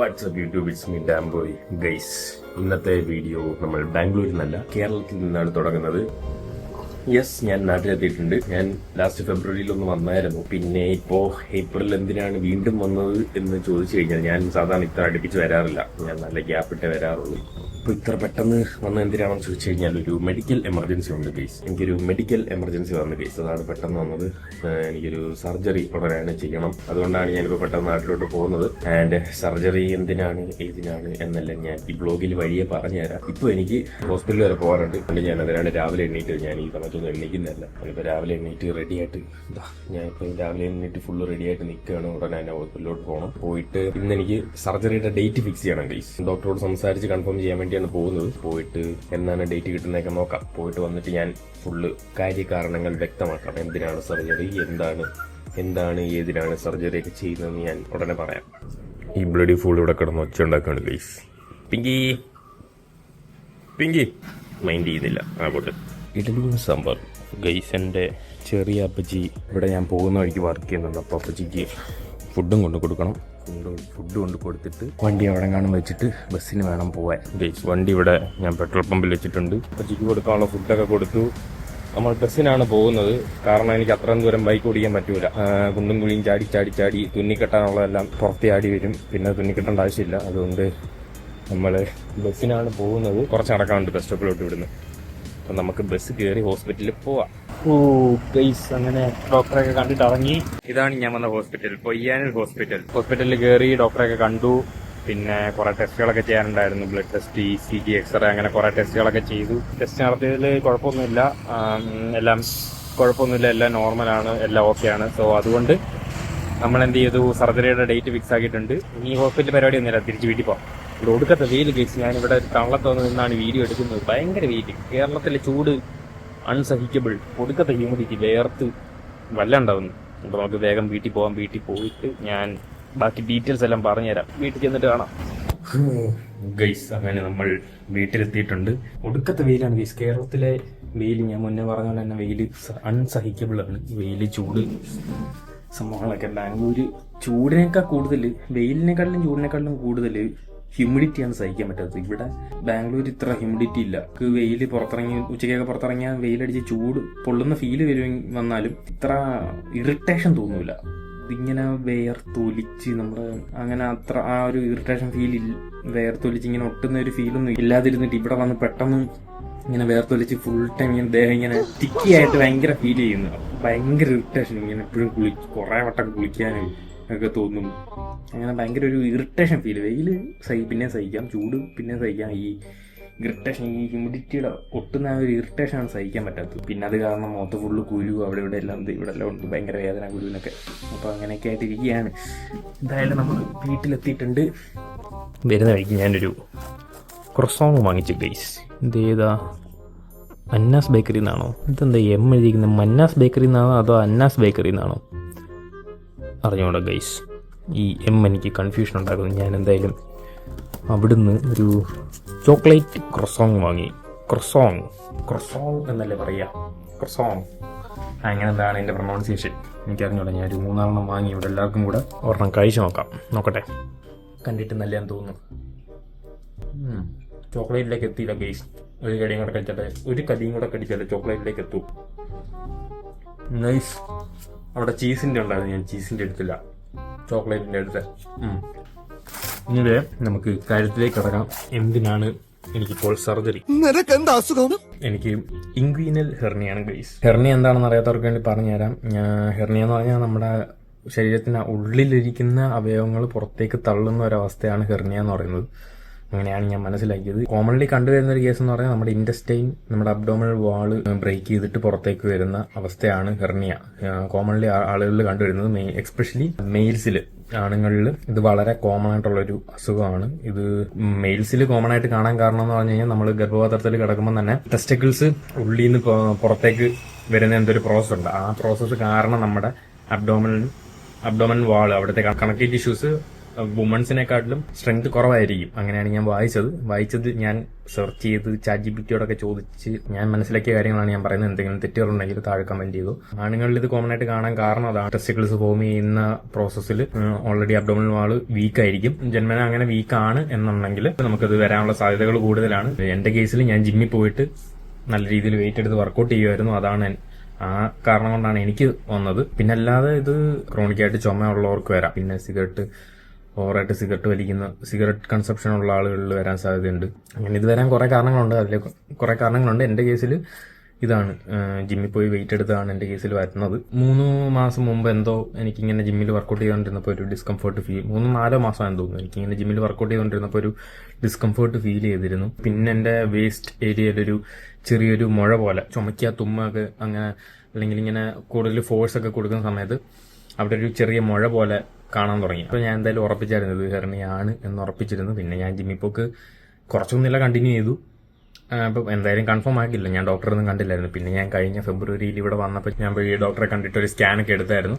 WhatsApp YouTube it's me Damboy guys ഇന്നത്തെ video നമ്മൾ ബാംഗ്ലൂരിൽ നിന്നല്ല കേരളത്തിൽ നിന്നാണ് തുടങ്ങുന്നത്. യെസ് ഞാൻ നാട്ടിലെത്തിയിട്ടുണ്ട്. ഞാൻ ലാസ്റ്റ് ഫെബ്രുവരിയിൽ ഒന്ന് വന്നായിരുന്നു. പിന്നെ ഇപ്പോ ഏപ്രിൽ എന്തിനാണ് വീണ്ടും വന്നത് എന്ന് ചോദിച്ചു കഴിഞ്ഞാൽ ഞാൻ സാധാരണ ഇത്ര അടുപ്പിച്ച് വരാറില്ല. ഞാൻ നല്ല ഗ്യാപ്പ് വരാറുള്ളൂ. ഇപ്പൊ ഇത്ര പെട്ടെന്ന് വന്ന എന്തിനാണെന്ന് ചോദിച്ചു കഴിഞ്ഞാൽ ഒരു മെഡിക്കൽ എമർജൻസി വന്ന കേസ് എനിക്കൊരു മെഡിക്കൽ എമർജൻസി വന്ന കേസ് അതാണ് പെട്ടെന്ന് വന്നത്. എനിക്കൊരു സർജറി ഉടനെ ചെയ്യണം. അതുകൊണ്ടാണ് ഞാനിപ്പോൾ പെട്ടെന്ന് നാട്ടിലോട്ട് പോകുന്നത്. ആൻഡ് സർജറി എന്തിനാണ് ഏതിനാണ് എന്നെല്ലാം ഞാൻ ഈ ബ്ലോഗിൽ വഴിയെ പറഞ്ഞുതരാം. ഇപ്പോൾ എനിക്ക് ഹോസ്പിറ്റലിൽ വരെ പോകാറുണ്ട് അതുകൊണ്ട് ഞാൻ അതിനാണ് രാവിലെ എണ്ണീറ്റ് ഞാൻ ഈ സമയത്തൊന്നും എണ്ണീക്കുന്നില്ല ഞാനിപ്പോൾ രാവിലെ എണ്ണീറ്റ് റെഡി ആയിട്ട് ഇതാ ഞാൻ ഇപ്പോൾ രാവിലെ എണ്ണീറ്റ് ഫുള്ള് റെഡി ആയിട്ട് നിൽക്കുകയാണ് ഉടനെ തന്നെ ഹോസ്പിറ്റലിലോട്ട് പോകണം പോയിട്ട് ഇന്ന് എനിക്ക് സർജറിയുടെ ഡേറ്റ് ഫിക്സ് ചെയ്യണം ഗൈസ് ഡോക്ടറോട് സംസാരിച്ച് കൺഫേം ചെയ്യാൻ വേണ്ടിയാണ് പോകുന്നത്? പോയിട്ട് എന്നാണ് ഡേറ്റ് കിട്ടുന്നതൊക്കെ നോക്കാം. പോയിട്ട് വന്നിട്ട് ഞാൻ ഫുള്ള് കാര്യകാരണങ്ങൾ വ്യക്തമാക്കാം എന്തിനാണ് സർജറി എന്താണ്? എന്താണ് ഏതിനാണ് സർജറി ഒക്കെ ചെയ്യുന്നതെന്ന് ഞാൻ ഉടനെ പറയാം. ഈ ബ്ലഡി ഫുൾ ഇവിടെ കിടന്ന് ഒച്ച ഉണ്ടാക്കാണ് ഗൈസ് പിങ്കി. പിങ്കി. മൈൻഡ് ചെയ്യുന്നില്ല. ആ പോട്ടെ ഇഡലിയും സാമ്പാർ ഗൈസന്റെ ചെറിയ അപ്പച്ചി ഇവിടെ ഞാൻ പോകുന്ന വഴിക്ക് വർക്ക് ചെയ്യുന്നുണ്ട്. അപ്പോൾ അപ്പച്ചിക്ക് ഫുഡും കൊണ്ട് കൊടുക്കണം. ഫുഡ് ഫുഡ് കൊണ്ട് കൊടുത്തിട്ട് വണ്ടി അവിടെ കാണും വെച്ചിട്ട് ബസ്സിന് വേണം പോവാൻ. ഗൈസ് വണ്ടി ഇവിടെ ഞാൻ പെട്രോൾ പമ്പിൽ വെച്ചിട്ടുണ്ട്. ഉച്ചയ്ക്ക് കൊടുക്കാനുള്ള ഫുഡൊക്കെ കൊടുത്തു. നമ്മൾ ബസ്സിനാണ് പോകുന്നത്. കാരണം എനിക്ക് അത്രയും ദൂരം ബൈക്ക് ഓടിക്കാൻ പറ്റൂല. കുണ്ടും കുഴിയും ചാടി ചാടി ചാടി തുന്നിക്കെട്ടാനുള്ളതെല്ലാം പുറത്ത് ചാടി വരും. പിന്നെ തുന്നിക്കെട്ടേണ്ട ആവശ്യമില്ല. അതുകൊണ്ട് നമ്മൾ ബസ്സിനാണ് പോകുന്നത്. കുറച്ച് നടക്കാനുണ്ട്. ബസ് സ്റ്റോപ്പിലോട്ട് ഇവിടുന്ന്. അപ്പം നമുക്ക് ബസ് കയറി ഹോസ്പിറ്റലിൽ പോവാം. ഓ ഗൈസ് അങ്ങനെ ഡോക്ടറെയൊക്കെ കണ്ടിട്ട് ഇറങ്ങി. ഇതാണ് ഞാൻ വന്ന ഹോസ്പിറ്റൽ പൊയ്യാനിൽ ഹോസ്പിറ്റൽ ഹോസ്പിറ്റലിൽ കയറി ഡോക്ടറെയൊക്കെ കണ്ടു. പിന്നെ കുറെ ടെസ്റ്റുകളൊക്കെ ചെയ്യാനുണ്ടായിരുന്നു. Blood test E C G x-ray അങ്ങനെ കുറെ ടെസ്റ്റുകളൊക്കെ ചെയ്തു. ടെസ്റ്റ് നടത്തിയതിൽ കുഴപ്പമൊന്നുമില്ല. എല്ലാം കുഴപ്പമൊന്നുമില്ല. എല്ലാം നോർമലാണ് എല്ലാം ഓക്കെയാണ് സോ അതുകൊണ്ട് നമ്മൾ എന്ത് ചെയ്തു? സർജറിയുടെ ഡേറ്റ് ഫിക്സ് ആക്കിയിട്ടുണ്ട്. ഇനി ഹോസ്പിറ്റൽ പരിപാടി ഒന്നുമില്ല. തിരിച്ച് വീട്ടിൽ പോകാം ഇവിടെ ഒടുക്കത്തെ വെയിൽ കേസ് ഞാൻ ഞാനിവിടെ തള്ളത്തോന്നു നിന്നാണ് വീഡിയോ എടുക്കുന്നത്. ഭയങ്കര വെയിൽ. കേരളത്തിലെ ചൂട് അൺസഹിക്കബിൾ. ഒടുക്കത്തെ ഹ്യൂമിഡിറ്റി വേർത്ത് വല്ലാണ്ടാവുന്നു അപ്പോൾ നമുക്ക് വേഗം വീട്ടിൽ പോകാം വീട്ടിൽ പോയിട്ട് ഞാൻ ബാക്കി ഡീറ്റെയിൽസ് എല്ലാം പറഞ്ഞുതരാം. വീട്ടിൽ ചെന്നിട്ട് കാണാം. ഗൈസ് അങ്ങനെ നമ്മൾ വീട്ടിലെത്തിയിട്ടുണ്ട്. ഒടുക്കത്തെ വെയിലാണ് ഗൈസ്. കേരളത്തിലെ വെയിൽ ഞാൻ മുന്നേ പറഞ്ഞ പോലെ തന്നെ വെയിൽ അൺസഹിക്കബിൾ ആണ്. വെയിൽ ചൂട്. സംഭവങ്ങളൊക്കെ ബാംഗ്ലൂര് ചൂടിനേക്കാൾ കൂടുതൽ വെയിലിനെക്കാളും ചൂടിനേക്കാളും കൂടുതൽ ഹ്യൂമിഡിറ്റിയാണ് സഹിക്കാൻ പറ്റാത്തത്. ഇവിടെ ബാംഗ്ലൂർ ഇത്ര ഹ്യൂമിഡിറ്റി ഇല്ല. വെയിൽ പുറത്തിറങ്ങി ഉച്ചയ്ക്കൊക്കെ പുറത്തിറങ്ങിയാൽ വെയിലടിച്ച് ചൂട് പൊള്ളുന്ന ഫീൽ വരും വന്നാലും ഇത്ര ഇറിറ്റേഷൻ തോന്നൂല. ഇതിങ്ങനെ വേർത്തൊലിച്ച് നമ്മൾ അങ്ങനെ അത്ര ആ ഒരു ഇറിറ്റേഷൻ ഫീൽ വേർത്തൊലിച്ച് ഇങ്ങനെ ഒട്ടുന്ന ഒരു ഫീലൊന്നും ഇല്ലാതിരുന്നിട്ട് ഇവിടെ വന്ന് പെട്ടെന്ന് ഇങ്ങനെ വേർത്തൊലിച്ച് ഫുൾ ടൈം ഇങ്ങനെ ദേഹം ഇങ്ങനെ ടിക്കി ആയിട്ട് ഭയങ്കര ഫീൽ ചെയ്യുന്നു. ഭയങ്കര ഇറിറ്റേഷൻ ഇങ്ങനെ എപ്പോഴും കുളി കുറെ വട്ടം കുളിക്കാനും ഒക്കെ തോന്നും. അങ്ങനെ ഭയങ്കര ഒരു ഇറിറ്റേഷൻ ഫീൽ വെയിൽ സഹി പിന്നെ സഹിക്കാം. ചൂട് പിന്നെ സഹിക്കാം. ഈ ഇറിറ്റേഷൻ ഈ ഹ്യൂമിഡിറ്റിയുടെ ഒട്ടുന്ന ആ ഒരു ഇറിറ്റേഷൻ ആണ് സഹിക്കാൻ പറ്റാത്തത്. പിന്നെ അത് കാരണം മൊത്തം ഫുള്ള് കുരു അവിടെ ഇവിടെ എല്ലാം ഇവിടെ എല്ലാം ഉണ്ട്. ഭയങ്കര വേദന കുരുവിനൊക്കെ. അപ്പോൾ അങ്ങനെയൊക്കെ ആയിട്ടിരിക്കുകയാണ് എന്തായാലും നമ്മൾ വീട്ടിലെത്തിയിട്ടുണ്ട്. വരുന്ന വഴിക്ക് ഞാനൊരു ക്രൊസോങ് വാങ്ങിച്ചു ഗൈസ് ഇതേതാ അന്നാസ് ബേക്കറി എന്നാണോ? ഇതെന്താ എം എഴുതിയിരിക്കുന്നത് മന്നാസ് ബേക്കറി എന്നാണോ അതോ അന്നാസ് ബേക്കറി എന്നാണോ? അറിഞ്ഞോടാ ഗൈസ് ഈ എം എനിക്ക് കൺഫ്യൂഷൻ ഉണ്ടാക്കുന്നു. ഞാൻ എന്തായാലും അവിടുന്ന് ഒരു ചോക്ലേറ്റ് ക്രൊസോങ് വാങ്ങി. ക്രൊസോങ് ക്രൊസോങ് എന്നല്ലേ പറയാ? ക്രൊസോങ് അങ്ങനെ എന്താണ് എന്റെ പ്രൊണൗൺസിയേഷൻ എനിക്കറിഞ്ഞൂടാ ഞാൻ ഒരു മൂന്നാലെണ്ണം വാങ്ങി ഇവിടെ എല്ലാവർക്കും കൂടെ ഒരെണ്ണം കഴിച്ചു നോക്കാം. നോക്കട്ടെ. കണ്ടിട്ട് നല്ലതെന്ന് തോന്നുന്നു. ചോക്ലേറ്റിലേക്ക് എത്തിയില്ല ഗൈസ് ഒരു കടിയും കൂടെ കഴിച്ചാലേ ഒരു കടിയും കൂടെ കടിച്ചാലേ ചോക്ലേറ്റിലേക്ക് എത്തൂ. നൈസ് അവിടെ ചീസിന്റെ ഉണ്ടായിരുന്നു. ഞാൻ ചീസിന്റെ എടുത്തില്ല. ചോക്ലേറ്റിന്റെ അടുത്ത് ഇങ്ങനെ നമുക്ക് കാര്യത്തിലേക്ക് കിടക്കാം. എന്തിനാണ് എനിക്കിപ്പോൾ സർജറി? നിനക്ക് എന്താ അസുഖം? എനിക്ക് ഇൻഗ്വീനൽ ഹെർണിയാണ് ഗൈസ് ഹെർണിയ എന്താണെന്ന് അറിയാത്തവർക്ക് വേണ്ടി പറഞ്ഞു തരാം. ഹെർണിയ എന്ന് പറഞ്ഞാൽ നമ്മുടെ ശരീരത്തിന് ഉള്ളിലിരിക്കുന്ന അവയവങ്ങൾ പുറത്തേക്ക് തള്ളുന്ന ഒരവസ്ഥയാണ് ഹെർണിയ എന്ന് പറയുന്നത്. അങ്ങനെയാണ് ഞാൻ മനസ്സിലാക്കിയത്. കോമൺലി കണ്ടുവരുന്ന ഒരു കേസ് എന്ന് പറഞ്ഞാൽ നമ്മുടെ ഇൻഡസ്റ്റൈൻ നമ്മുടെ അബ്ഡോമിനൽ വാൾ ബ്രേക്ക് ചെയ്തിട്ട് പുറത്തേക്ക് വരുന്ന അവസ്ഥയാണ് ഹെർണിയ കോമൺലി ആളുകളിൽ കണ്ടുവരുന്നത് എക്സ്പെഷ്യലി മെയിൽസിൽ ആണുങ്ങളിൽ ഇത് വളരെ കോമൺ ആയിട്ടുള്ള ഒരു അസുഖമാണ്. ഇത് മെയിൽസിൽ കോമൺ ആയിട്ട് കാണാൻ കാരണം എന്ന് പറഞ്ഞു കഴിഞ്ഞാൽ നമ്മൾ ഗർഭപാത്രത്തിൽ കിടക്കുമ്പോൾ തന്നെ ടെസ്റ്റിക്കിൾസ് ഉള്ളിൽ നിന്ന് പുറത്തേക്ക് വരുന്ന എന്തൊരു പ്രോസസ് ഉണ്ട്. ആ പ്രോസസ്സ് കാരണം നമ്മുടെ അബ്ഡോമൽ അബ്ഡോമൻ വാൾ അവിടുത്തെ കണക്റ്റീവ് ടിഷ്യൂസ് വുമൺസിനെക്കാട്ടിലും സ്ട്രെങ്ത് കുറവായിരിക്കും. അങ്ങനെയാണ് ഞാൻ വായിച്ചത്. വായിച്ചത് ഞാൻ സെർച്ച് ചെയ്ത് ചാറ്റ് ജി പിറ്റിയോടൊക്കെ ചോദിച്ച് ഞാൻ മനസ്സിലാക്കിയ കാര്യങ്ങളാണ് ഞാൻ പറയുന്നത്. എന്തെങ്കിലും തെറ്റുകളുണ്ടെങ്കിൽ താഴെ കമന്റ് ചെയ്തു. ആണുങ്ങളിൽ ഇത് കോമൺ ആയിട്ട് കാണാൻ കാരണം അതാണ്. ടെസ്റ്റിക്കിൾസ് ഫോം ചെയ്യുന്ന പ്രോസസ്സിൽ ഓൾറെഡി അബ്ഡോമിനൽ വാൾ വീക്ക് ആയിരിക്കും. ജന്മന അങ്ങനെ വീക്ക് ആണ് എന്നുണ്ടെങ്കിൽ നമുക്കത് വരാനുള്ള സാധ്യതകൾ കൂടുതലാണ്. എന്റെ കേസിൽ ഞാൻ ജിമ്മിൽ പോയിട്ട് നല്ല രീതിയിൽ വെയിറ്റ് എടുത്ത് വർക്കൗട്ട് ചെയ്യുമായിരുന്നു അതാണ് ആ കാരണം കൊണ്ടാണ് എനിക്ക് വന്നത്. പിന്നെ അല്ലാതെ ഇത് ക്രോണിക്കായിട്ട് ചുമ ഉള്ളവർക്ക് വരാം. പിന്നെ സിഗരറ്റ് ഓവറായിട്ട് സിഗരറ്റ് വലിക്കുന്ന സിഗരറ്റ് കൺസപ്ഷൻ ഉള്ള ആളുകളിൽ വരാൻ സാധ്യതയുണ്ട്. അങ്ങനെ ഇത് വരാൻ കുറെ കാരണങ്ങളുണ്ട്. അതിൽ കുറെ കാരണങ്ങളുണ്ട്. എന്റെ കേസിൽ ഇതാണ്. ജിമ്മിൽ പോയി വെയിറ്റ് എടുത്താണ് എന്റെ കേസിൽ വരുന്നത്. മൂന്ന് മാസം മുമ്പ് എന്തോ എനിക്കിങ്ങനെ ജിമ്മിൽ വർക്കൗട്ട് ചെയ്തുകൊണ്ടിരുന്നപ്പോൾ ഒരു ഡിസ്കംഫർട്ട് ഫീൽ മൂന്ന് നാലോ മാസമാണെന്ന് തോന്നുന്നു എനിക്കിങ്ങനെ ജിമ്മിൽ വർക്കൗട്ട് ചെയ്തുകൊണ്ടിരുന്നപ്പോൾ ഒരു ഡിസ്കംഫർട്ട് ഫീൽ ചെയ്തിരുന്നു. പിന്നെ എന്റെ വേസ്റ്റ് ഏരിയയിലൊരു ചെറിയൊരു മുഴ പോലെ ചുമക്കുക തുമ്മൊക്കെ അങ്ങനെ അല്ലെങ്കിൽ ഇങ്ങനെ കൂടുതൽ ഫോഴ്സ് ഒക്കെ കൊടുക്കുന്ന സമയത്ത് അവിടെ ഒരു ചെറിയ മുഴ പോലെ കാണാൻ തുടങ്ങി. അപ്പോൾ ഞാൻ എന്തായാലും ഉറപ്പിച്ചായിരുന്നു ഇത് ഹെർണിയാണ് എന്ന് ഉറപ്പിച്ചിരുന്നു. പിന്നെ ഞാൻ ജിമ്മിപ്പോക്ക് കുറച്ചൊന്നുമില്ല കണ്ടിന്യൂ ചെയ്തു. അപ്പോൾ എന്തായാലും കൺഫേം ആക്കില്ല ഞാൻ ഡോക്ടറൊന്നും കണ്ടില്ലായിരുന്നു. പിന്നെ ഞാൻ കഴിഞ്ഞ ഫെബ്രുവരിയിൽ ഇവിടെ വന്നപ്പോൾ ഞാൻ പോയി ഡോക്ടറെ കണ്ടിട്ട് ഒരു സ്കാനൊക്കെ എടുത്തായിരുന്നു.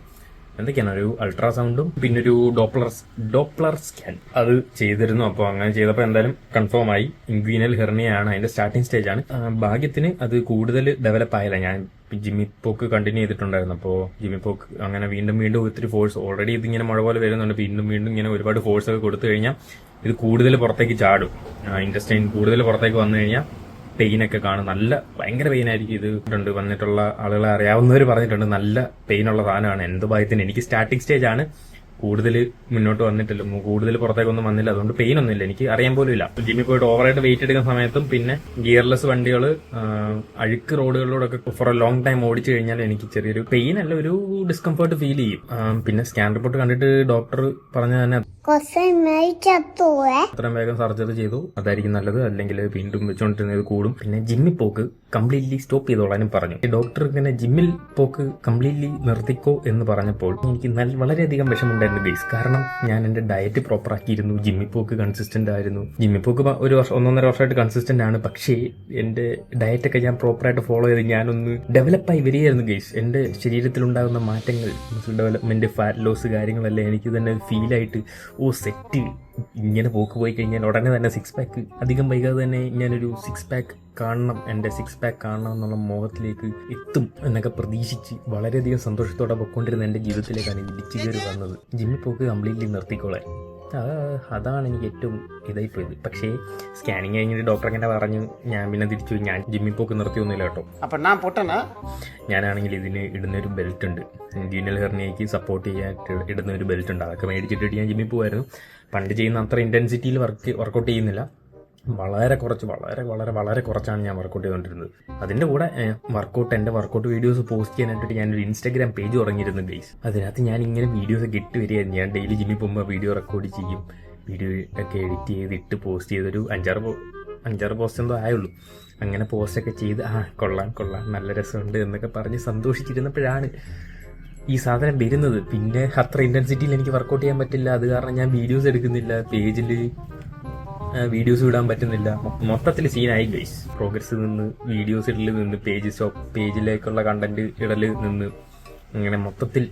എന്തൊക്കെയാണ്? ഒരു അൾട്രാസൗണ്ടും പിന്നെ ഒരു ഡോപ്ലർ ഡോപ്ലർ സ്കാൻ. അത് ചെയ്തിരുന്നു. അപ്പോൾ അങ്ങനെ ചെയ്തപ്പോൾ എന്തായാലും കൺഫേം ആയി. ഇൻഗ്വീനൽ ഹെർണിയാണ് അതിന്റെ സ്റ്റാർട്ടിംഗ് സ്റ്റേജ് ആണ്. ഭാഗ്യത്തിന് അത് കൂടുതൽ ഡെവലപ്പ് ആയില്ല. ഞാൻ ജിമ്മി പോക്ക് കണ്ടിന്യൂ ചെയ്തിട്ടുണ്ടായിരുന്നു. അപ്പോൾ ജിമ്മി പോക്ക് അങ്ങനെ വീണ്ടും വീണ്ടും ഒത്തിരി ഫോഴ്സ് ഓൾറെഡി ഇതിങ്ങനെ മഴ പോലെ വരുന്നുണ്ട്. വീണ്ടും വീണ്ടും ഇങ്ങനെ ഒരുപാട് ഫോഴ്സ് ഒക്കെ കൊടുത്തു കഴിഞ്ഞാൽ ഇത് കൂടുതൽ പുറത്തേക്ക് ചാടും. ഇൻഡസ്റ്റൈൻ കൂടുതൽ പുറത്തേക്ക് വന്നു കഴിഞ്ഞാൽ പെയിൻ ഒക്കെ കാണും. നല്ല ഭയങ്കര പെയിൻ ആയിരിക്കും ഇത്. ഉണ്ട് വന്നിട്ടുള്ള ആളുകളെ അറിയാവുന്നവർ പറഞ്ഞിട്ടുണ്ട് നല്ല പെയിൻ ഉള്ള സാധനമാണ്. എന്ത് ഭയത്തിന്? എനിക്ക് സ്റ്റാർട്ടിംഗ് സ്റ്റേജ് ആണ്. കൂടുതൽ മുന്നോട്ട് വന്നിട്ടില്ല. കൂടുതൽ പുറത്തേക്കൊന്നും വന്നില്ല. അതുകൊണ്ട് പെയിൻ ഒന്നുമില്ല. എനിക്ക് അറിയാൻ പോലും ഇല്ല. ജിമ്മിൽ പോയിട്ട് ഓവറായിട്ട് വെയിറ്റ് എടുക്കുന്ന സമയത്തും പിന്നെ ഗിയർലെസ് വണ്ടികൾ അഴുക്ക് റോഡുകളിലൂടെയൊക്കെ ഫോർ എ ലോങ് ടൈം ഓടിച്ചു കഴിഞ്ഞാൽ എനിക്ക് ചെറിയൊരു പെയിൻ അല്ല ഒരു ഡിസ്കംഫർട്ട് ഫീൽ ചെയ്യും. പിന്നെ സ്കാൻ റിപ്പോർട്ട് കണ്ടിട്ട് ഡോക്ടർ പറഞ്ഞ തന്നെ അത്രയും വേഗം സർജറി ചെയ്തു. അതായിരിക്കും നല്ലത്. അല്ലെങ്കിൽ വീണ്ടും വെച്ചോണ്ടിരുന്നത് കൂടും. പിന്നെ ജിമ്മിൽ പോക്ക് കംപ്ലീറ്റ്ലി സ്റ്റോപ്പ് ചെയ്തോളാനും പറഞ്ഞു. ഡോക്ടർ ഇങ്ങനെ ജിമ്മിൽ പോക്ക് കംപ്ലീറ്റ്ലി നിർത്തിക്കോ എന്ന് പറഞ്ഞപ്പോൾ എനിക്ക് വളരെയധികം വളരെയധികം വിഷമമുണ്ടായിരുന്നു ഗൈസ് കാരണം ഞാൻ എന്റെ ഡയറ്റ് പ്രോപ്പർ ആക്കിയിരുന്നു. ജിമ്മി പോക്ക് കൺസിസ്റ്റന്റ് ആയിരുന്നു. ജിമ്മി പോക്ക് ഒരു വർഷം ഒന്നൊന്നര വർഷമായിട്ട് കൺസിസ്റ്റന്റ് ആണ്. പക്ഷേ എന്റെ ഡയറ്റൊക്കെ ഞാൻ പ്രോപ്പറായിട്ട് ഫോളോ ചെയ്ത് ഞാനൊന്ന് ഡെവലപ്പായി വരികയായിരുന്നു ഗൈസ് എന്റെ ശരീരത്തിലുണ്ടാകുന്ന മാറ്റങ്ങൾ മസിൽ ഡെവലപ്മെന്റ് ഫാറ്റ് ലോസ് കാര്യങ്ങളെല്ലാം എനിക്ക് തന്നെ ഫീലായിട്ട് ഓ സെറ്റ് ഇങ്ങനെ പോക്ക് പോയി കഴിഞ്ഞാൽ ഉടനെ തന്നെ സിക്സ് പാക്ക് അധികം വൈകാതെ തന്നെ ഞാനൊരു സിക്സ് പാക്ക് കാണണം എന്റെ സിക്സ് പാക്ക് കാണണം എന്നുള്ള മോഹത്തിലേക്ക് എത്തും എന്നൊക്കെ പ്രതീക്ഷിച്ച് വളരെയധികം സന്തോഷത്തോടെ പൊക്കൊണ്ടിരുന്ന എന്റെ ജീവിതത്തിലേക്കാണ് ഇടിച്ചു കയറി വന്നത്. ജിമ്മിൽ പോക്ക് കംപ്ലീറ്റ്ലി നിർത്തിക്കോളെ. അതാണ് എനിക്ക് ഏറ്റവും ഇതായി പോയത് പക്ഷേ സ്കാനിങ് കഴിഞ്ഞിട്ട് ഡോക്ടർ അങ്ങനെ പറഞ്ഞു ഞാൻ പിന്നെ തിരിച്ചു ഞാൻ ജിമ്മിൽ പോക്ക് നിർത്തിയൊന്നുമില്ല കേട്ടോ. അപ്പം ഞാൻ പൊട്ടന? ഞാനാണെങ്കിൽ ഇതിന് ഇടുന്നൊരു ബെൽറ്റ് ഉണ്ട്. ഗ്യൂനൽ ഹെർണിയയ്ക്ക് സപ്പോർട്ട് ചെയ്യാൻ ഇടുന്ന ഒരു ബെൽറ്റ് ഉണ്ട്. അതൊക്കെ മേടിച്ചിട്ടിട്ട് ഞാൻ ജിമ്മിൽ പോകുമായിരുന്നു പണ്ട് ചെയ്യുന്ന അത്ര ഇന്റൻസിറ്റിയിൽ വർക്ക് വർക്കൗട്ട് ചെയ്യുന്നില്ല. വളരെ കുറച്ച് വളരെ വളരെ വളരെ കുറച്ചാണ് ഞാൻ വർക്കൗട്ട് ചെയ്തുകൊണ്ടിരുന്നത് അതിന്റെ കൂടെ വർക്കൗട്ട് എന്റെ വർക്കൗട്ട് വീഡിയോസ് പോസ്റ്റ് ചെയ്യാനായിട്ട് ഞാനൊരു ഇൻസ്റ്റാഗ്രാം പേജ് തുടങ്ങിയിരുന്നു ഗൈസ് അതിനകത്ത് ഞാൻ ഇങ്ങനെ വീഡിയോസ് ഒക്കെ ഇട്ട് വരികയായിരുന്നു. ഞാൻ ഡെയിലി ജിമ്മിൽ പോകുമ്പോൾ വീഡിയോ റെക്കോർഡ് ചെയ്യും. വീഡിയോ ഒക്കെ എഡിറ്റ് ചെയ്ത് ഇട്ട് പോസ്റ്റ് ചെയ്തൊരു അഞ്ചാറ് അഞ്ചാറ് പോസ്റ്റ് എന്തോ ആയുള്ളൂ. അങ്ങനെ പോസ്റ്റൊക്കെ ചെയ്ത് ആ കൊള്ളാം കൊള്ളാം നല്ല രസമുണ്ട് എന്നൊക്കെ പറഞ്ഞ് സന്തോഷിച്ചിരുന്നപ്പോഴാണ് ഈ സാധനം വരുന്നത്. പിന്നെ അത്ര ഇന്റൻസിറ്റിയിൽ എനിക്ക് വർക്കൗട്ട് ചെയ്യാൻ പറ്റില്ല. അത് കാരണം ഞാൻ വീഡിയോസ് എടുക്കുന്നില്ല. പേജിൽ വീഡിയോസ് വിടാൻ പറ്റുന്നില്ല. മൊത്തത്തിൽ സീനായി ഗൈസ് പ്രോഗ്രസ് നിന്ന് വീഡിയോസ് ഇടൽ നിന്ന് പേജ് സ്റ്റോപ്പ് പേജിലേക്കുള്ള കണ്ടന്റ് ഇടൽ നിന്ന് അങ്ങനെ മൊത്തത്തിൽ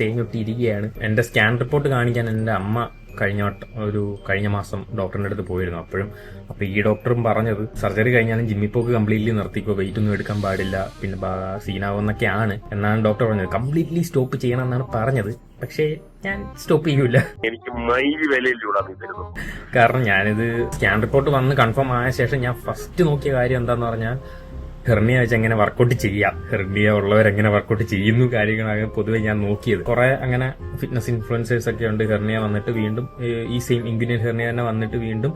തേഞ്ഞൊട്ടിയിരിക്കുകയാണ്. എന്റെ സ്കാൻ റിപ്പോർട്ട് കാണിക്കാൻ എന്റെ അമ്മ കഴിഞ്ഞ ഒരു കഴിഞ്ഞ മാസം ഡോക്ടറിന്റെ അടുത്ത് പോയിരുന്നു അപ്പോഴും. അപ്പോൾ ഈ ഡോക്ടറും പറഞ്ഞത് സർജറി കഴിഞ്ഞാലും ജിമ്മിൽ പോക്ക് കംപ്ലീറ്റ്ലി നിർത്തിക്കോ വെയിറ്റ് ഒന്നും എടുക്കാൻ പാടില്ല പിന്നെ സീനാവുന്നൊക്കെയാണ് എന്നാണ് ഡോക്ടർ പറഞ്ഞത്. കംപ്ലീറ്റ്ലി സ്റ്റോപ്പ് ചെയ്യണം എന്നാണ് പറഞ്ഞത്. പക്ഷേ ഞാൻ സ്റ്റോപ്പ് ചെയ്യൂല. എനിക്ക് മൈലി കാരണം ഞാനിത് സ്കാൻ റിപ്പോർട്ട് വന്ന് കൺഫേം ആയ ശേഷം ഞാൻ ഫസ്റ്റ് നോക്കിയ കാര്യം എന്താന്ന് പറഞ്ഞാൽ ഹെർണിയ വെച്ച് എങ്ങനെ വർക്കൗട്ട് ചെയ്യാം? ഹെർണിയ ഉള്ളവരെങ്ങനെ വർക്കൗട്ട് ചെയ്യുന്നു? കാര്യങ്ങളാണ് പൊതുവെ ഞാൻ നോക്കിയത്. കുറെ അങ്ങനെ ഫിറ്റ്നസ് ഇൻഫ്ലുവൻസേഴ്സ് ഒക്കെ ഉണ്ട്. ഹെർണിയ വന്നിട്ട് വീണ്ടും ഈ സെയിം ഇൻഗ്രീഡിയൻ ഹെർണിയ തന്നെ വന്നിട്ട് വീണ്ടും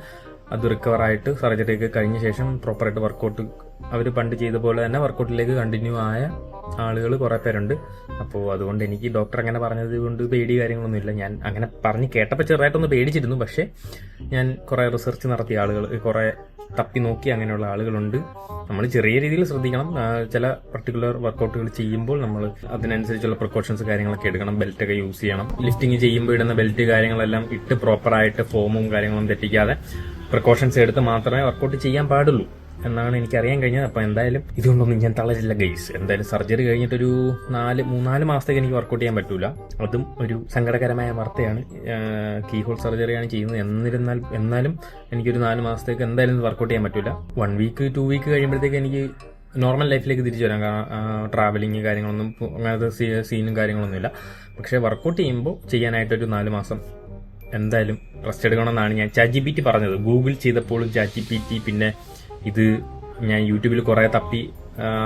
അത് റിക്കവർ ആയിട്ട് സർജറി ഒക്കെ കഴിഞ്ഞ ശേഷം പ്രോപ്പറായിട്ട് വർക്കൗട്ട് അവർ പണ്ട് ചെയ്ത പോലെ തന്നെ വർക്കൗട്ടിലേക്ക് കണ്ടിന്യൂ ആയ ആളുകൾ കുറെ പേരുണ്ട്. അപ്പോൾ അതുകൊണ്ട് എനിക്ക് ഡോക്ടർ അങ്ങനെ പറഞ്ഞത് കൊണ്ട് പേടി കാര്യങ്ങളൊന്നുമില്ല ഞാൻ അങ്ങനെ പറഞ്ഞ് കേട്ടപ്പോൾ ചെറുതായിട്ടൊന്ന് പേടിച്ചിരുന്നു. പക്ഷേ ഞാൻ കുറേ റിസർച്ച് നടത്തിയ ആളുകൾ കുറെ തപ്പി നോക്കി അങ്ങനെയുള്ള ആളുകളുണ്ട്. നമ്മൾ ചെറിയ രീതിയിൽ ശ്രദ്ധിക്കണം. ചില പർട്ടിക്കുലർ വർക്കൗട്ടുകൾ ചെയ്യുമ്പോൾ നമ്മൾ അതിനനുസരിച്ചുള്ള പ്രിക്കോഷൻസ് കാര്യങ്ങളൊക്കെ എടുക്കണം. ബെൽറ്റ് ഒക്കെ യൂസ് ചെയ്യണം. ലിഫ്റ്റിംഗ് ചെയ്യുമ്പോൾ ഇടുന്ന ബെൽറ്റ് കാര്യങ്ങളെല്ലാം ഇട്ട് പ്രോപ്പറായിട്ട് ഫോമും കാര്യങ്ങളും തെറ്റിക്കാതെ പ്രിക്കോഷൻസ് എടുത്ത് മാത്രമേ വർക്കൗട്ട് ചെയ്യാൻ പാടുള്ളൂ. എന്നാണ് എനിക്ക് അറിയാൻ കഴിഞ്ഞത്. അപ്പോൾ എന്തായാലും ഇതുകൊണ്ടൊന്നും ഞാൻ തളരില്ല ഗൈസ് എന്തായാലും സർജറി കഴിഞ്ഞിട്ടൊരു നാല് മൂന്നാൽ മാസത്തേക്ക് എനിക്ക് വർക്കൗട്ട് ചെയ്യാൻ പറ്റൂല. അതും ഒരു സങ്കടകരമായ വാർത്തയാണ്. കീ ഹോൾ സർജറിയാണ് ചെയ്യുന്നത്. എന്നിരുന്നാൽ എന്നാലും എനിക്കൊരു നാല് മാസത്തേക്ക് എന്തായാലും വർക്കൗട്ട് ചെയ്യാൻ പറ്റൂല. വൺ വീക്ക് ടു വീക്ക് കഴിയുമ്പോഴത്തേക്ക് എനിക്ക് നോർമൽ ലൈഫിലേക്ക് തിരിച്ചു വരാം. ട്രാവലിങ് കാര്യങ്ങളൊന്നും അങ്ങനത്തെ സീനും കാര്യങ്ങളൊന്നും ഇല്ല പക്ഷേ വർക്കൗട്ട് ചെയ്യുമ്പോൾ ചെയ്യാനായിട്ടൊരു നാല് മാസം എന്തായാലും റെസ്റ്റ് എടുക്കണമെന്നാണ് ഞാൻ ചാറ്റ് ജി പി ടി പറഞ്ഞത്. ഗൂഗിൾ ചെയ്തപ്പോഴും ചാറ്റ് ജി പി ടി പിന്നെ ഇത് ഞാൻ യൂട്യൂബിൽ കുറെ തപ്പി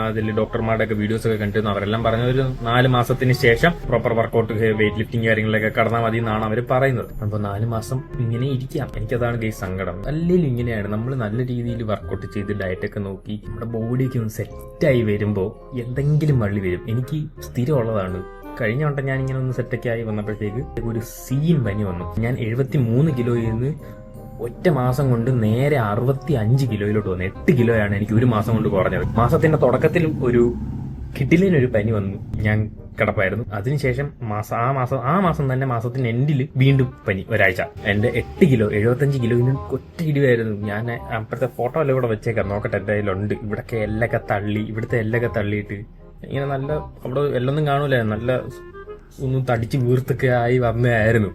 അതിൽ ഡോക്ടർമാരുടെ ഒക്കെ വീഡിയോസ് ഒക്കെ കണ്ടിരുന്നു. അവരെല്ലാം പറഞ്ഞ ഒരു നാല് മാസത്തിന് ശേഷം പ്രോപ്പർ വർക്കൗട്ട് വെയിറ്റ് ലിഫ്റ്റിംഗ് കാര്യങ്ങളൊക്കെ കടന്നാൽ മതി എന്നാണ് അവർ പറയുന്നത്. അപ്പോൾ നാല് മാസം ഇങ്ങനെ ഇരിക്കാം. എനിക്കതാണ് ഈ സങ്കടം. അല്ലെങ്കിലും ഇങ്ങനെയാണ്. നമ്മൾ നല്ല രീതിയിൽ വർക്കൗട്ട് ചെയ്ത് ഡയറ്റൊക്കെ നോക്കി നമ്മുടെ ബോഡിയൊക്കെ ഒന്ന് സെറ്റായി വരുമ്പോൾ എന്തെങ്കിലും വള്ളി വരും. എനിക്ക് സ്ഥിരമുള്ളതാണ്. കഴിഞ്ഞ വട്ടം ഞാൻ ഇങ്ങനെ ഒന്ന് സെറ്റൊക്കെ ആയി വന്നപ്പോഴത്തേക്ക് ഒരു സീൻ പനി വന്നു. ഞാൻ എഴുപത്തി മൂന്ന് കിലോയിൽ നിന്ന് ഒറ്റ മാസം കൊണ്ട് നേരെ അറുപത്തി അഞ്ച് കിലോയിലോട്ട് വന്നു. എട്ട് കിലോയാണ് എനിക്ക് ഒരു മാസം കൊണ്ട് കുറഞ്ഞത്. മാസത്തിന്റെ തുടക്കത്തിൽ ഒരു കിഡിലിനൊരു പനി വന്നു. ഞാൻ കിടപ്പായിരുന്നു. അതിനുശേഷം മാസം ആ മാസം ആ മാസം തന്നെ മാസത്തിന്റെ എൻഡിൽ വീണ്ടും പനി ഒരാഴ്ച. എന്റെ എട്ട് കിലോ എഴുപത്തഞ്ച് കിലോയിന് ഒറ്റ ഇടിവായിരുന്നു ഞാൻ അപ്പോഴത്തെ ഫോട്ടോ എല്ലാം ഇവിടെ വെച്ചേക്കാം. നോക്കട്ടെ എന്റെ കയ്യിലുണ്ട് ഇവിടൊക്കെ എല്ലൊക്കെ തള്ളി ഇവിടുത്തെ എല്ലൊക്കെ തള്ളിയിട്ട് ഇങ്ങനെ നല്ല അവിടെ എല്ലൊന്നും കാണൂല. നല്ല ഒന്നും തടിച്ച് വീർത്തൊക്കെ ആയി വന്നതായിരുന്നു.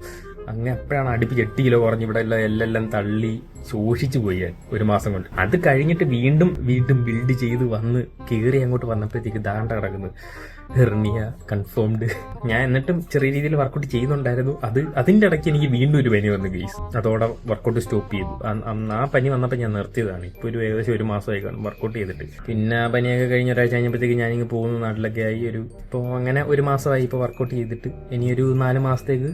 അങ്ങനെ എപ്പോഴാണ് അടുപ്പിച്ച് എട്ട് കിലോ കുറഞ്ഞ് ഇവിടെ എല്ലാം എല്ലാം തള്ളി സൂക്ഷിച്ചു പോയി ഒരു മാസം കൊണ്ട്. അത് കഴിഞ്ഞിട്ട് വീണ്ടും വീണ്ടും ബിൽഡ് ചെയ്ത് വന്ന് കയറി അങ്ങോട്ട് വന്നപ്പോഴത്തേക്ക് ദാണ്ട കിടക്കുന്നു. ഹെർണിയ കൺഫേംഡ് ഞാൻ എന്നിട്ടും ചെറിയ രീതിയിൽ വർക്കൗട്ട് ചെയ്യുന്നുണ്ടായിരുന്നു. അത് അതിന്റെ ഇടയ്ക്ക് എനിക്ക് വീണ്ടും ഒരു പനി വന്നു ഗെയ്സ് അതോടെ വർക്കൗട്ട് സ്റ്റോപ്പ് ചെയ്തു. ആ പനി വന്നപ്പോൾ ഞാൻ നിർത്തിയതാണ്. ഇപ്പോൾ ഒരു ഏകദേശം ഒരു മാസമായി കാണും വർക്കൗട്ട് ചെയ്തിട്ട്. പിന്നെ ആ പനിയൊക്കെ കഴിഞ്ഞ ഒരാഴ്ച കഴിഞ്ഞപ്പോഴത്തേക്ക് ഞാനിങ്ങ് പോകുന്ന നാട്ടിലൊക്കെ. ആയി ഒരു ഇപ്പോൾ അങ്ങനെ ഒരു മാസമായി ഇപ്പോൾ വർക്കൗട്ട് ചെയ്തിട്ട്. ഇനി ഒരു നാല് മാസത്തേക്ക്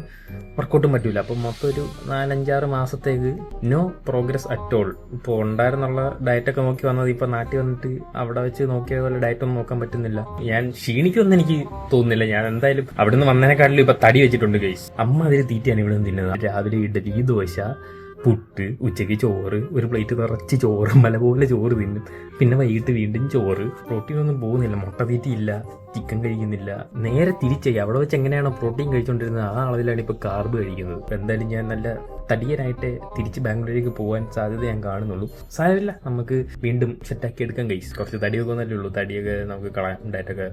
വർക്കൗട്ടും പറ്റൂല. അപ്പോൾ മൊത്തം ഒരു നാലഞ്ചാറ് മാസത്തേക്ക് നോ പ്രോഗ്രസ് അറ്റ് ഓൾ ഇപ്പോൾ ഉണ്ടായിരുന്നുള്ള ഡയറ്റൊക്കെ നോക്കി വന്നത് ഇപ്പോൾ നാട്ടിൽ വന്നിട്ട് അവിടെ വെച്ച് നോക്കിയ പോലെ ഡയറ്റൊന്നും നോക്കാൻ പറ്റുന്നില്ല. ഞാൻ ക്ഷീണിക്കുമെന്ന് എനിക്ക് തോന്നുന്നില്ല. ഞാൻ എന്തായാലും അവിടുന്ന് വന്നതിനെക്കാട്ടിലും ഇപ്പൊ തടി വെച്ചിട്ടുണ്ട് കേസ് അമ്മ അതിൽ തീറ്റയാണ് ഇവിടെ നിന്ന് തിന്നുന്നത്. രാവിലെ ഇഡലി ദോശ. പുട്ട് ഉച്ചയ്ക്ക് ചോറ് ഒരു പ്ലേറ്റ് നിറച്ച് ചോറ് മല പോലെ ചോറ് തിന്നും. പിന്നെ വൈകിട്ട് വീണ്ടും ചോറ്. പ്രോട്ടീൻ ഒന്നും പോകുന്നില്ല മുട്ട തീറ്റിയില്ല ചിക്കൻ കഴിക്കുന്നില്ല. നേരെ തിരിച്ചായി അവിടെ വെച്ച് എങ്ങനെയാണോ പ്രോട്ടീൻ കഴിച്ചുകൊണ്ടിരുന്നത് ആ അളവിലാണ് ഇപ്പോൾ കാർബ് കഴിക്കുന്നത്. എന്തായാലും ഞാൻ നല്ല തടിയനായിട്ട് തിരിച്ച് ബാംഗ്ലൂരിലേക്ക് പോകാൻ സാധ്യത ഞാൻ കാണുന്നുള്ളൂ. സാരമില്ല നമുക്ക് വീണ്ടും സെറ്റാക്കി എടുക്കാൻ കഴിച്ചു കുറച്ച് തടിയൊക്കെ ഒന്നല്ലേ ഉള്ളൂ. തടിയൊക്കെ നമുക്ക് കളയാൻ ഡയറ്റൊക്കെ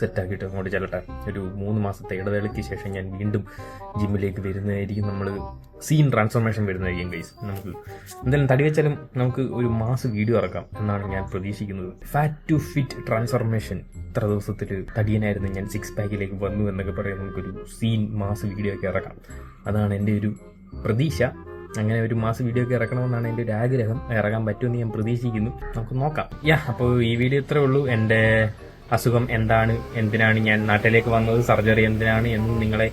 സെറ്റാക്കിയിട്ട് അങ്ങോട്ട് ചെല്ലട്ടെ. ഒരു മൂന്ന് മാസത്തെ ഇടവേളയ്ക്ക് ശേഷം ഞാൻ വീണ്ടും ജിമ്മിലേക്ക് വരുന്നതായിരിക്കും നമ്മൾ സീൻ ട്രാൻസ്ഫോർമേഷൻ വരുന്നതായിരിക്കും ഗൈസ് നമുക്ക് എന്തായാലും തടി വെച്ചാലും നമുക്ക് ഒരു മാസ് വീഡിയോ ഇറക്കാം എന്നാണ് ഞാൻ പ്രതീക്ഷിക്കുന്നത്. ഫാറ്റ് ടു ഫിറ്റ് ട്രാൻസ്ഫോർമേഷൻ ഇത്ര ദിവസത്തിൽ തടിയനായിരുന്നു ഞാൻ സിക്സ് പാക്കിലേക്ക് വന്നു എന്നൊക്കെ പറയാം നമുക്കൊരു സീൻ മാസ് വീഡിയോ ഒക്കെ ഇറക്കാം. അതാണ് എന്റെ ഒരു പ്രതീക്ഷ. അങ്ങനെ ഒരു മാസ് വീഡിയോ ഒക്കെ ഇറക്കണമെന്നാണ് എന്റെ ഒരു ആഗ്രഹം. ഇറങ്ങാൻ പറ്റുമെന്ന് ഞാൻ പ്രതീക്ഷിക്കുന്നു. നമുക്ക് നോക്കാം. യാ അപ്പോൾ ഈ വീഡിയോ ഇത്രേ ഉള്ളൂ. എന്റെ അസുഖം എന്താണ്? എന്തിനാണ് ഞാൻ നാട്ടിലേക്ക് വന്നത്? സർജറി എന്തിനാണ്? എന്ന് നിങ്ങളെ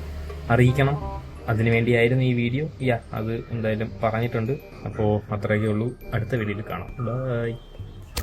അറിയിക്കണം. അതിനുവേണ്ടിയായിരുന്നു ഈ വീഡിയോ. യാ അത് എന്തായാലും പറഞ്ഞിട്ടുണ്ട്. അപ്പോൾ അത്രയൊക്കെ ഉള്ളൂ. അടുത്ത വീഡിയോയിൽ കാണാം. ബൈ